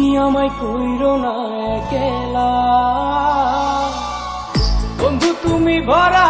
তুমি আমায় কইর না একলা। বন্ধু তুমি ভরা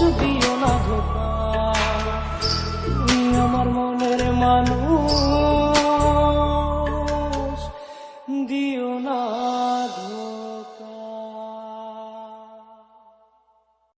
মানুষ দিও